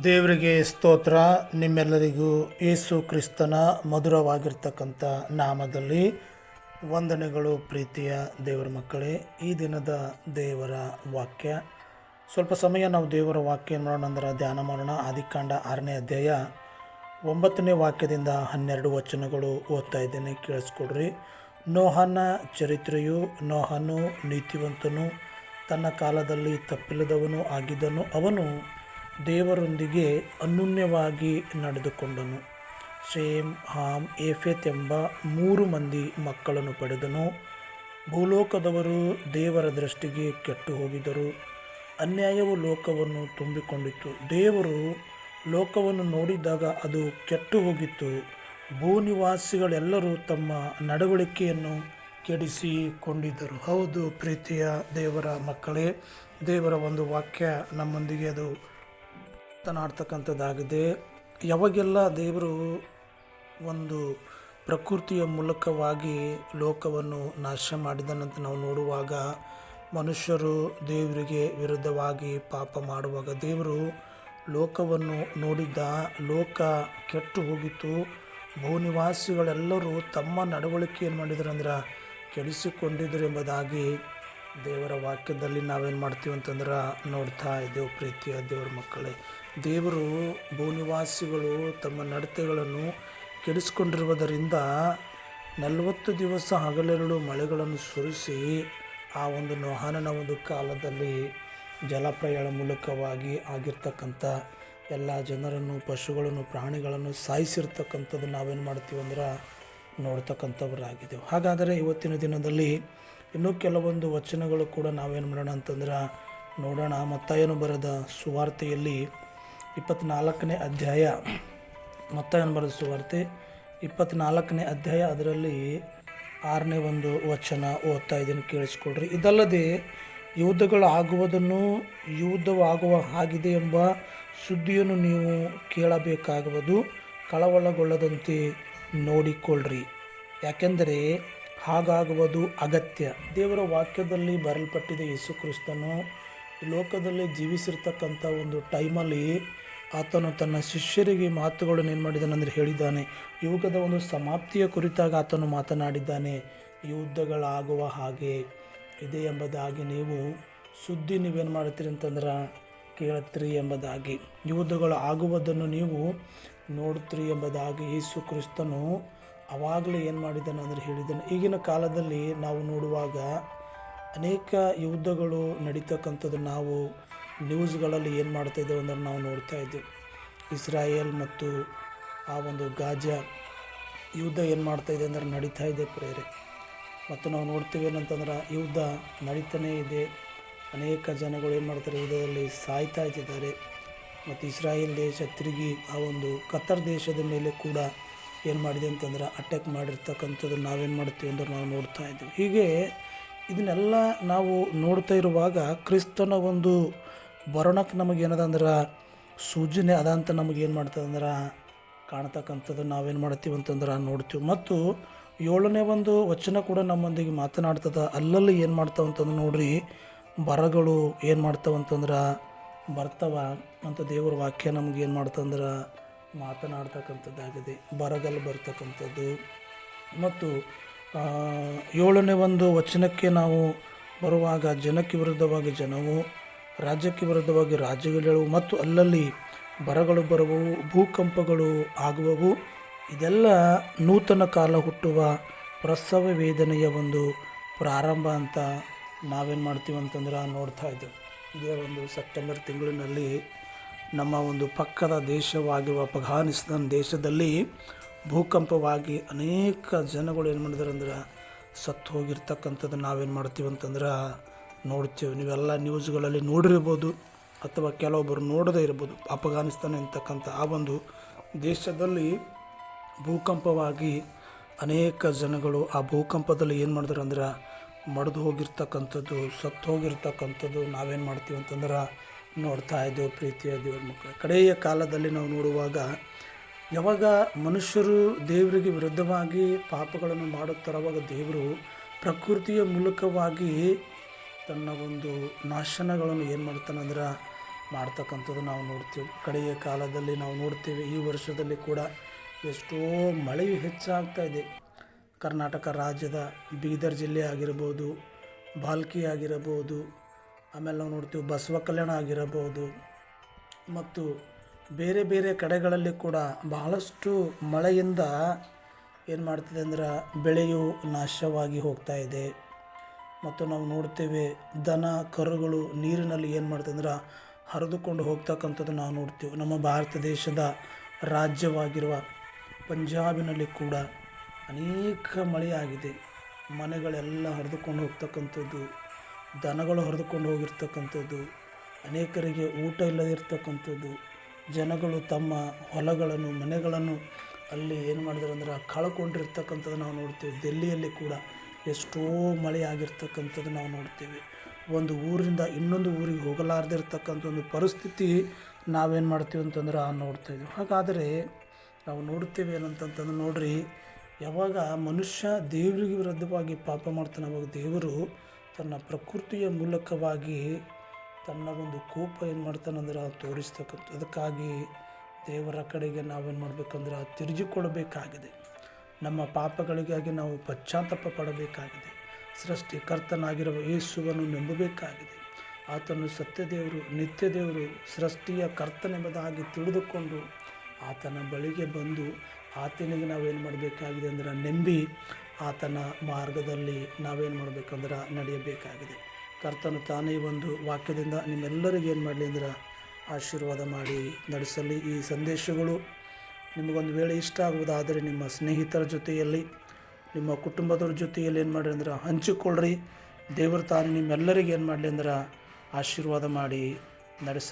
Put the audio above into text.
ದೇವರಿಗೆ ಸ್ತೋತ್ರ. ನಿಮ್ಮೆಲ್ಲರಿಗೂ ಯೇಸು ಕ್ರಿಸ್ತನ ಮಧುರವಾಗಿರ್ತಕ್ಕಂಥ ನಾಮದಲ್ಲಿ ವಂದನೆಗಳು ಪ್ರೀತಿಯ ದೇವರ ಮಕ್ಕಳೇ, ಈ ದಿನದ ದೇವರ ವಾಕ್ಯ. ಸ್ವಲ್ಪ ಸಮಯ ನಾವು ದೇವರ ವಾಕ್ಯ ನೋಡೋಣ ಅಂದ್ರೆ ಧ್ಯಾನ ಮಾಡೋಣ. ಆದಿಕಾಂಡ ಆರನೇ ಅಧ್ಯಾಯ ಒಂಬತ್ತನೇ ವಾಕ್ಯದಿಂದ ಹನ್ನೆರಡು ವಚನಗಳು ಓದ್ತಾ ಇದ್ದೇನೆ, ಕೇಳಿಸ್ಕೊಡ್ರಿ. ನೋಹನ ಚರಿತ್ರೆಯು ನೋಹನು ನೀತಿವಂತನು, ತನ್ನ ಕಾಲದಲ್ಲಿ ತಪ್ಪಿಲ್ಲದವನು ಆಗಿದ್ದನು. ಅವನು ದೇವರೊಂದಿಗೆ ಅನ್ಯೂನ್ಯವಾಗಿ ನಡೆದುಕೊಂಡನು. ಸೇಮ್ ಹಾಮ್ ಏಫೆತ್ ಎಂಬ ಮೂರು ಮಂದಿ ಮಕ್ಕಳನ್ನು ಪಡೆದನು. ಭೂಲೋಕದವರು ದೇವರ ದೃಷ್ಟಿಗೆ ಕೆಟ್ಟು ಹೋಗಿದರು ಅನ್ಯಾಯವು ಲೋಕವನ್ನು ತುಂಬಿಕೊಂಡಿತ್ತು. ದೇವರು ಲೋಕವನ್ನು ನೋಡಿದಾಗ ಅದು ಕೆಟ್ಟು ಹೋಗಿತ್ತು ಭೂನಿವಾಸಿಗಳೆಲ್ಲರೂ ತಮ್ಮ ನಡವಳಿಕೆಯನ್ನು ಕೆಡಿಸಿಕೊಂಡಿದ್ದರು. ಹೌದು ಪ್ರೀತಿಯ ದೇವರ ಮಕ್ಕಳೇ, ದೇವರ ಒಂದು ವಾಕ್ಯ ನಮ್ಮೊಂದಿಗೆ ಅದು ಮಾತನಾಡ್ತಕ್ಕಂಥದ್ದಾಗಿದೆ. ಯಾವಾಗೆಲ್ಲ ದೇವರು ಒಂದು ಪ್ರಕೃತಿಯ ಮೂಲಕವಾಗಿ ಲೋಕವನ್ನು ನಾಶ ಮಾಡಿದನಂತ ನಾವು ನೋಡುವಾಗ ಮನುಷ್ಯರು ದೇವರಿಗೆ ವಿರುದ್ಧವಾಗಿ ಪಾಪ ಮಾಡುವಾಗ ದೇವರು ಲೋಕವನ್ನು ನೋಡಿದ್ದ ಲೋಕ ಕೆಟ್ಟು ಹೋಗಿತ್ತು. ಭೂನಿವಾಸಿಗಳೆಲ್ಲರೂ ತಮ್ಮ ನಡವಳಿಕೆ ಏನು ಮಾಡಿದ್ರಂದ್ರೆ ಕೆಡಿಸಿಕೊಂಡಿದ್ರು ಎಂಬುದಾಗಿ ದೇವರ ವಾಕ್ಯದಲ್ಲಿ ನಾವೇನು ಮಾಡ್ತೀವಿ ಅಂತಂದ್ರೆ ನೋಡ್ತಾ ಇದ್ದೇವೆ ಪ್ರೀತಿಯ ದೇವರ ಮಕ್ಕಳೇ. ದೇವರು ಭೂನಿವಾಸಿಗಳು ತಮ್ಮ ನಡತೆಗಳನ್ನು ಕೆಡಿಸಿಕೊಂಡಿರುವುದರಿಂದ ನಲವತ್ತು ದಿವಸ ಹಗಲೆರಡು ಮಳೆಗಳನ್ನು ಸುರಿಸಿ ಆ ಒಂದು ನೋಹಾನನ ಒಂದು ಕಾಲದಲ್ಲಿ ಜಲಪ್ರಯಾಣ ಮೂಲಕವಾಗಿ ಆಗಿರ್ತಕ್ಕಂಥ ಎಲ್ಲ ಜನರನ್ನು, ಪಶುಗಳನ್ನು, ಪ್ರಾಣಿಗಳನ್ನು ಸಾಯಿಸಿರ್ತಕ್ಕಂಥದ್ದು ನಾವೇನು ಮಾಡ್ತೀವಿ ಅಂದ್ರೆ ನೋಡ್ತಕ್ಕಂಥವರಾಗಿದ್ದೆವು. ಹಾಗಾದರೆ ಇವತ್ತಿನ ದಿನದಲ್ಲಿ ಇನ್ನೂ ಕೆಲವೊಂದು ವಚನಗಳು ಕೂಡ ನಾವೇನು ಮಾಡೋಣ ಅಂತಂದ್ರೆ ನೋಡೋಣ. ಮತ್ತಾಯನು ಬರೆದ ಸುವಾರ್ತೆಯಲ್ಲಿ ಇಪ್ಪತ್ತ್ನಾಲ್ಕನೇ ಅಧ್ಯಾಯ. ಮತ್ತಾಯನು ಬರೆದ ಸುವಾರ್ತೆ ಇಪ್ಪತ್ತ್ನಾಲ್ಕನೇ ಅಧ್ಯಾಯ ಅದರಲ್ಲಿ ಆರನೇ ಒಂದು ವಚನ ಓದ್ತಾ ಇದ್ದೀನಿ, ಕೇಳಿಸ್ಕೊಳ್ರಿ. ಇದಲ್ಲದೆ ಯುದ್ಧಗಳು ಆಗುವುದನ್ನು ಯುದ್ಧವಾಗುವ ಆಗಿದೆ ಎಂಬ ಸುದ್ದಿಯನ್ನು ನೀವು ಕೇಳಬೇಕಾಗುವುದು. ಕಳವಳಗೊಳ್ಳದಂತೆ ನೋಡಿಕೊಳ್ಳ್ರಿ. ಯಾಕೆಂದರೆ ಹಾಗಾಗುವುದು ಅಗತ್ಯ. ದೇವರ ವಾಕ್ಯದಲ್ಲಿ ಬರಲ್ಪಟ್ಟಿದೆ ಯೇಸು ಕ್ರಿಸ್ತನು ಲೋಕದಲ್ಲಿ ಜೀವಿಸಿರ್ತಕ್ಕಂಥ ಒಂದು ಟೈಮಲ್ಲಿ ಆತನು ತನ್ನ ಶಿಷ್ಯರಿಗೆ ಮಾತುಗಳನ್ನು ಏನು ಮಾಡಿದ್ದಾನೆ ಅಂದರೆ ಹೇಳಿದ್ದಾನೆ. ಯುಗದ ಒಂದು ಸಮಾಪ್ತಿಯ ಕುರಿತಾಗಿ ಆತನು ಮಾತನಾಡಿದ್ದಾನೆ. ಯುದ್ಧಗಳಾಗುವ ಹಾಗೆ ಇದೆ ಎಂಬುದಾಗಿ ನೀವು ಸುದ್ದಿ ನೀವೇನು ಮಾಡ್ತೀರಿ ಅಂತಂದ್ರೆ ಕೇಳತ್ರಿ ಎಂಬುದಾಗಿ. ಯುದ್ಧಗಳು ಆಗುವುದನ್ನು ನೀವು ನೋಡ್ತೀರಿ ಎಂಬುದಾಗಿ ಯೇಸು ಕ್ರಿಸ್ತನು ಅವಾಗಲೇ ಏನು ಮಾಡಿದ್ದಾನೆ ಅಂದರೆ ಹೇಳಿದ್ದಾನೆ. ಈಗಿನ ಕಾಲದಲ್ಲಿ ನಾವು ನೋಡುವಾಗ ಅನೇಕ ಯುದ್ಧಗಳು ನಡೀತಕ್ಕಂಥದ್ದು ನಾವು ನ್ಯೂಸ್ಗಳಲ್ಲಿ ಏನು ಮಾಡ್ತಾ ಇದ್ದೇವೆ ಅಂದ್ರೆ ನಾವು ನೋಡ್ತಾ ಇದ್ದೇವೆ ಇಸ್ರಾಯೇಲ್ ಮತ್ತು ಆ ಒಂದು ಗಾಜಾ ಯುದ್ಧ ಏನು ಮಾಡ್ತಾ ಇದೆ ಅಂದ್ರೆ ನಡೀತಾ ಇದೆ ಪ್ರೇರೆ. ಮತ್ತು ನಾವು ನೋಡ್ತೀವಿ ಏನಂತಂದ್ರೆ ಯುದ್ಧ ನಡೀತಾನೇ ಇದೆ. ಅನೇಕ ಜನಗಳು ಏನು ಮಾಡ್ತಾರೆ, ಯುದ್ಧದಲ್ಲಿ ಸಾಯ್ತಾ ಇದ್ದಾರೆ. ಮತ್ತು ಇಸ್ರಾಯೇಲ್ ದೇಶ ತಿರುಗಿ ಆ ಒಂದು ಕತ್ತರ್ ದೇಶದ ಮೇಲೆ ಕೂಡ ಏನು ಮಾಡಿದೆ ಅಂತಂದ್ರೆ ಅಟ್ಯಾಕ್ ಮಾಡಿರ್ತಕ್ಕಂಥದ್ದು ನಾವೇನು ಮಾಡ್ತೀವಿ ಅಂದ್ರೆ ನಾವು ನೋಡ್ತಾ ಇದ್ದೀವಿ ಹೀಗೆ ಇದನ್ನೆಲ್ಲ ನಾವು ನೋಡ್ತಾ ಇರುವಾಗ ಕ್ರಿಸ್ತನ ಒಂದು ಬರೋಣಕ್ಕೆ ನಮಗೆ ಅಂದ್ರೆ ಸೂಜನೆ ಅದ ಅಂತ ನಮಗೇನು ಏನು ಮಾಡ್ತದಂದ್ರೆ ಕಾಣ್ತಕ್ಕಂಥದ್ದು ನಾವೇನು ಮಾಡ್ತೀವಿ ಅಂತಂದ್ರೆ ನೋಡ್ತೀವಿ. ಮತ್ತು ಏಳನೇ ಒಂದು ವಚನ ಕೂಡ ನಮ್ಮೊಂದಿಗೆ ಮಾತನಾಡ್ತದೆ. ಅಲ್ಲಲ್ಲಿ ಏನು ಮಾಡ್ತಾವ ಅಂತಂದ್ರೆ ನೋಡ್ರಿ, ಬರಗಳು ಏನು ಮಾಡ್ತಾವ ಅಂತಂದ್ರೆ ಬರ್ತಾವ ಅಂತ ದೇವರ ವಾಕ್ಯ ನಮ್ಗೆ ಏನು ಮಾಡ್ತಂದ್ರೆ ಮಾತನಾಡ್ತಕ್ಕಂಥದ್ದಾಗಿದೆ. ಬರಗಲ್ಲಿ ಬರ್ತಕ್ಕಂಥದ್ದು. ಮತ್ತು ಏಳನೇ ಒಂದು ವಚನಕ್ಕೆ ನಾವು ಬರುವಾಗ ಜನಕ್ಕೆ ವಿರುದ್ಧವಾಗಿ ಜನವು ರಾಜ್ಯಕ್ಕೆ ವಿರುದ್ಧವಾಗಿ ರಾಜ್ಯಗಳು ಮತ್ತು ಅಲ್ಲಲ್ಲಿ ಬರಗಳು ಬರುವವು, ಭೂಕಂಪಗಳು ಆಗುವವು, ಇದೆಲ್ಲ ನೂತನ ಕಾಲ ಹುಟ್ಟುವ ಪ್ರಸವ ವೇದನೆಯ ಒಂದು ಪ್ರಾರಂಭ ಅಂತ ನಾವೇನು ಮಾಡ್ತೀವಿ ಅಂತಂದ್ರೆ ನೋಡ್ತಾ ಇದ್ದೇವೆ. ಇದೇ ಒಂದು ಸೆಪ್ಟೆಂಬರ್ ತಿಂಗಳಿನಲ್ಲಿ ನಮ್ಮ ಒಂದು ಪಕ್ಕದ ದೇಶವಾಗಿರುವ ಅಫ್ಘಾನಿಸ್ತಾನ್ ದೇಶದಲ್ಲಿ ಭೂಕಂಪವಾಗಿ ಅನೇಕ ಜನಗಳು ಏನು ಮಾಡಿದಾರೆ ಅಂದ್ರೆ ಸತ್ತು ಹೋಗಿರ್ತಕ್ಕಂಥದ್ದು ನಾವೇನು ಮಾಡ್ತೀವಿ ಅಂತಂದ್ರೆ ನೋಡ್ತೀವಿ. ನೀವೆಲ್ಲ ನ್ಯೂಸ್ಗಳಲ್ಲಿ ನೋಡಿರ್ಬೋದು ಅಥವಾ ಕೆಲವೊಬ್ಬರು ನೋಡದೇ ಇರ್ಬೋದು. ಅಫ್ಘಾನಿಸ್ತಾನ ಅಂತಕ್ಕಂಥ ಆ ಒಂದು ದೇಶದಲ್ಲಿ ಭೂಕಂಪವಾಗಿ ಅನೇಕ ಜನಗಳು ಆ ಭೂಕಂಪದಲ್ಲಿ ಏನು ಮಾಡಿದ್ರು ಅಂದ್ರೆ ಮಡ್ದು ಹೋಗಿರ್ತಕ್ಕಂಥದ್ದು, ಸತ್ತು ಹೋಗಿರ್ತಕ್ಕಂಥದ್ದು ನಾವೇನು ಮಾಡ್ತೀವಿ ಅಂತಂದ್ರೆ ನೋಡ್ತಾ ಇದ್ದೇವೆ ಪ್ರೀತಿಯ ದೇವ್ರ ಮಕ್ಕಳು. ಕಡೆಯ ಕಾಲದಲ್ಲಿ ನಾವು ನೋಡುವಾಗ ಯಾವಾಗ ಮನುಷ್ಯರು ದೇವರಿಗೆ ವಿರುದ್ಧವಾಗಿ ಪಾಪಗಳನ್ನು ಮಾಡುತ್ತಾರವಾಗ ದೇವರು ಪ್ರಕೃತಿಯ ಮೂಲಕವಾಗಿ ತನ್ನ ಒಂದು ನಾಶನಗಳನ್ನು ಏನು ಮಾಡ್ತಾನಂದ್ರೆ ಮಾಡ್ತಕ್ಕಂಥದ್ದು ನಾವು ನೋಡ್ತೀವಿ. ಕಡೆಯ ಕಾಲದಲ್ಲಿ ನಾವು ನೋಡ್ತೀವಿ, ಈ ವರ್ಷದಲ್ಲಿ ಕೂಡ ಎಷ್ಟೋ ಮಳೆಯು ಹೆಚ್ಚಾಗ್ತಾ ಇದೆ. ಕರ್ನಾಟಕ ರಾಜ್ಯದ ಬೀದರ್ ಜಿಲ್ಲೆ ಆಗಿರ್ಬೋದು, ಬಾಲ್ಕಿ ಆಗಿರಬಹುದು ಆಮೇಲೆ ನಾವು ನೋಡ್ತೀವಿ ಬಸವ ಕಲ್ಯಾಣ ಆಗಿರಬಹುದು ಮತ್ತು ಬೇರೆ ಬೇರೆ ಕಡೆಗಳಲ್ಲಿ ಕೂಡ ಬಹಳಷ್ಟು ಮಳೆಯಿಂದ ಏನು ಮಾಡ್ತಿದೆ ಅಂದ್ರೆ ಬೆಳೆಯು ನಾಶವಾಗಿ ಹೋಗ್ತಾ ಇದೆ. ಮತ್ತು ನಾವು ನೋಡ್ತೇವೆ ದನ, ಕರುಗಳು ನೀರಿನಲ್ಲಿ ಏನು ಮಾಡ್ತಂದ್ರೆ ಹರಿದುಕೊಂಡು ಹೋಗ್ತಕ್ಕಂಥದ್ದು ನಾವು ನೋಡ್ತೀವಿ. ನಮ್ಮ ಭಾರತ ದೇಶದ ರಾಜ್ಯವಾಗಿರುವ ಪಂಜಾಬಿನಲ್ಲಿ ಕೂಡ ಅನೇಕ ಮಳೆಯಾಗಿದೆ ಮನೆಗಳೆಲ್ಲ ಹರಿದುಕೊಂಡು ಹೋಗ್ತಕ್ಕಂಥದ್ದು, ದನಗಳು ಹರಿದುಕೊಂಡು ಹೋಗಿರ್ತಕ್ಕಂಥದ್ದು, ಅನೇಕರಿಗೆ ಊಟ ಇಲ್ಲದಿರ್ತಕ್ಕಂಥದ್ದು, ಜನಗಳು ತಮ್ಮ ಹೊಲಗಳನ್ನು, ಮನೆಗಳನ್ನು ಅಲ್ಲಿ ಏನು ಮಾಡಿದಾರೆ ಅಂದ್ರೆ ಕಳ್ಕೊಂಡಿರ್ತಕ್ಕಂಥದ್ದು ನಾವು ನೋಡ್ತೀವಿ. ದೆಲ್ಲಿಯಲ್ಲಿ ಕೂಡ ಎಷ್ಟೋ ಮಳೆ ಆಗಿರ್ತಕ್ಕಂಥದ್ದು ನಾವು ನೋಡ್ತೀವಿ. ಒಂದು ಊರಿಂದ ಇನ್ನೊಂದು ಊರಿಗೆ ಹೋಗಲಾರ್ದಿರ್ತಕ್ಕಂಥ ಒಂದು ಪರಿಸ್ಥಿತಿ ನಾವೇನು ಮಾಡ್ತೀವಿ ಅಂತಂದ್ರೆ ಆ ನೋಡ್ತಾ ಇದ್ದೀವಿ ಹಾಗಾದರೆ ನಾವು ನೋಡ್ತೇವೆ ಏನಂತಂತಂದ್ರೆ ನೋಡ್ರಿ, ಯಾವಾಗ ಮನುಷ್ಯ ದೇವರಿಗೆ ವಿರುದ್ಧವಾಗಿ ಪಾಪ ಮಾಡ್ತಾನೆ, ಅವಾಗ ದೇವರು ತನ್ನ ಪ್ರಕೃತಿಯ ಮೂಲಕವಾಗಿ ತನ್ನ ಒಂದು ಕೋಪ ಏನು ಮಾಡ್ತಾನಂದ್ರೆ ತೋರಿಸ್ತಕ್ಕಂಥ ಅದಕ್ಕಾಗಿ ದೇವರ ಕಡೆಗೆ ನಾವೇನು ಮಾಡಬೇಕಂದ್ರೆ ತಿರುಗಿಕೊಳ್ಳಬೇಕಾಗಿದೆ. ನಮ್ಮ ಪಾಪಗಳಿಗಾಗಿ ನಾವು ಪಶ್ಚಾತ್ತಾಪ ಪಡಬೇಕಾಗಿದೆ. ಸೃಷ್ಟಿಕರ್ತನಾಗಿರುವ ಯೇಸುವನ್ನು ನಂಬಬೇಕಾಗಿದೆ. ಆತನು ಸತ್ಯದೇವರು, ನಿತ್ಯದೇವರು, ಸೃಷ್ಟಿಯ ಕರ್ತನೆಂಬುದಾಗಿ ತಿಳಿದುಕೊಂಡು ಆತನ ಬಳಿಗೆ ಬಂದು ಆತನಿಗೆ ನಾವೇನು ಮಾಡಬೇಕಾಗಿದೆ ಅಂದ್ರೆ ನಂಬಿ ಆತನ ಮಾರ್ಗದಲ್ಲಿ ನಾವೇನು ಮಾಡಬೇಕಂದ್ರೆ ನಡೆಯಬೇಕಾಗಿದೆ. ಕರ್ತನು ತಾನೇ ಒಂದು ವಾಕ್ಯದಿಂದ ನಿಮ್ಮೆಲ್ಲರಿಗೇನು ಮಾಡಲಿ ಅಂದ್ರೆ ಆಶೀರ್ವಾದ ಮಾಡಿ ನಡೆಸಲಿ ಈ ಸಂದೇಶಗಳು. ನಿಮಗೊಂದು ವೇಳೆ ಇಷ್ಟ ಆಗುವುದಾದರೆ ನಿಮ್ಮ ಸ್ನೇಹಿತರ ಜೊತೆಯಲ್ಲಿ, ನಿಮ್ಮ ಕುಟುಂಬದವ್ರ ಜೊತೆಯಲ್ಲಿ ಏನು ಮಾಡಿರಿ ಅಂದ್ರೆ ಹಂಚಿಕೊಳ್ಳ್ರಿ. ದೇವರು ತಾನು ನಿಮ್ಮೆಲ್ಲರಿಗೆ ಏನು ಮಾಡಲಿ ಅಂದ್ರೆ ಆಶೀರ್ವಾದ ಮಾಡಿ ನಡೆಸ